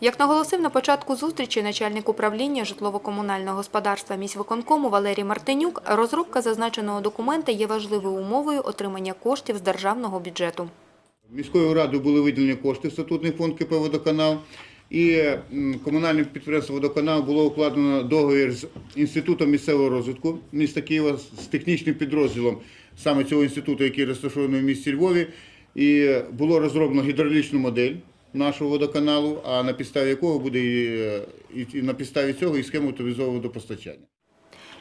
Як наголосив на початку зустрічі начальник управління житлово-комунального господарства міськвиконкому Валерій Мартинюк, розробка зазначеного документа є важливою умовою отримання коштів з державного бюджету. Міською радою були виділені кошти статутний фонд КП «Водоканал». І м, комунальне підприємство «Водоканал» було укладено договір з Інститутом місцевого розвитку міста Києва з технічним підрозділом саме цього інституту, який розташований в місті Львові. І було розроблено гідравлічну модель нашого водоканалу, а на підставі якого буде і, е, і, і на підставі цього і схема авторизованого водопостачання.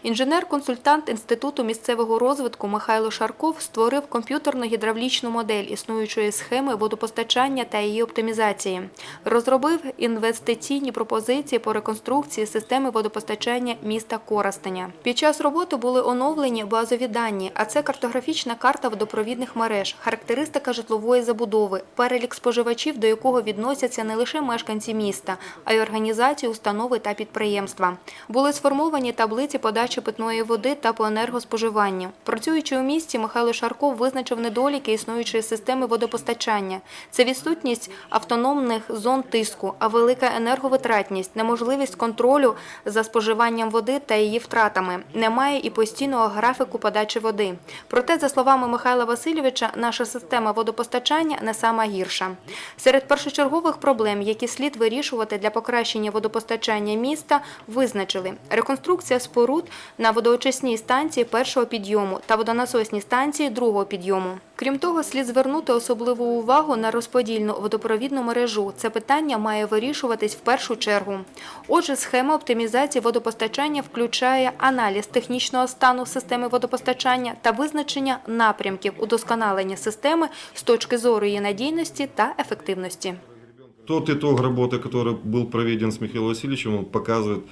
Інженер-консультант Інституту місцевого розвитку Михайло Шарков створив комп'ютерно-гідравлічну модель існуючої схеми водопостачання та її оптимізації. Розробив інвестиційні пропозиції по реконструкції системи водопостачання міста Коростеня. Під час роботи були оновлені базові дані, а це картографічна карта водопровідних мереж, характеристика житлової забудови, перелік споживачів, до якого відносяться не лише мешканці міста, а й організації, установи та підприємства. Були сформовані таблиці подачі питної води та по енергоспоживанню. Працюючи у місті, Михайло Шарков визначив недоліки існуючої системи водопостачання. Це відсутність автономних зон тиску, а велика енерговитратність, неможливість контролю за споживанням води та її втратами. Немає і постійного графіку подачі води. Проте, за словами Михайла Васильовича, наша система водопостачання не сама гірша. Серед першочергових проблем, які слід вирішувати для покращення водопостачання міста, визначили реконструкція споруд на водоочисній станції першого підйому та водонасосній станції другого підйому. Крім того, слід звернути особливу увагу на розподільну водопровідну мережу. Це питання має вирішуватись в першу чергу. Отже, схема оптимізації водопостачання включає аналіз технічного стану системи водопостачання та визначення напрямків удосконалення системи з точки зору її надійності та ефективності. Тот итог работы, который был проведен с Михаилом Васильевичем, он показывает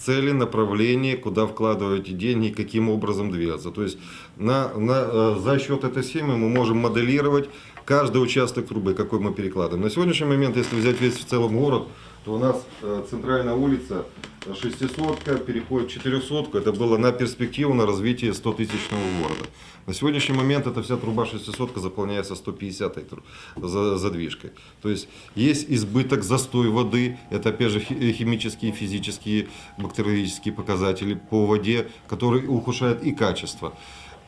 цели, направления, куда вкладывать эти деньги, и каким образом двигаться. То есть на, на, э, за счет этой схемы мы можем моделировать каждый участок трубы, какой мы перекладываем. На сегодняшний момент, если взять весь в целом город, то у нас э, центральная улица э, 600 переходит в 400 это было на перспективу на развитие 100 тысячного города. На сегодняшний момент эта вся труба 600 заполняется 150 тру- за- задвижкой. То есть есть избыток, застой воды, это опять же э, химические, физические, бактериологические показатели по воде, которые ухудшают и качество.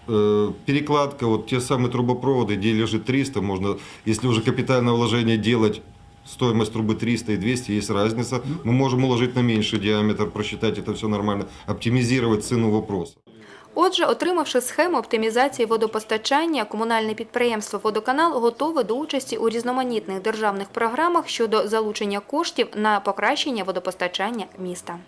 Э, Перекладка, вот те самые трубопроводы, где лежит 300, можно, если уже капитальное вложение делать, стоимость трубы 300 и 200, есть разница. Мы можем уложить на меньший диаметр, просчитать это все нормально, оптимизировать цену вопроса. Отже, отримавши схему оптимізації водопостачання, комунальне підприємство «Водоканал» готове до участі у різноманітних державних програмах щодо залучення коштів на покращення водопостачання міста.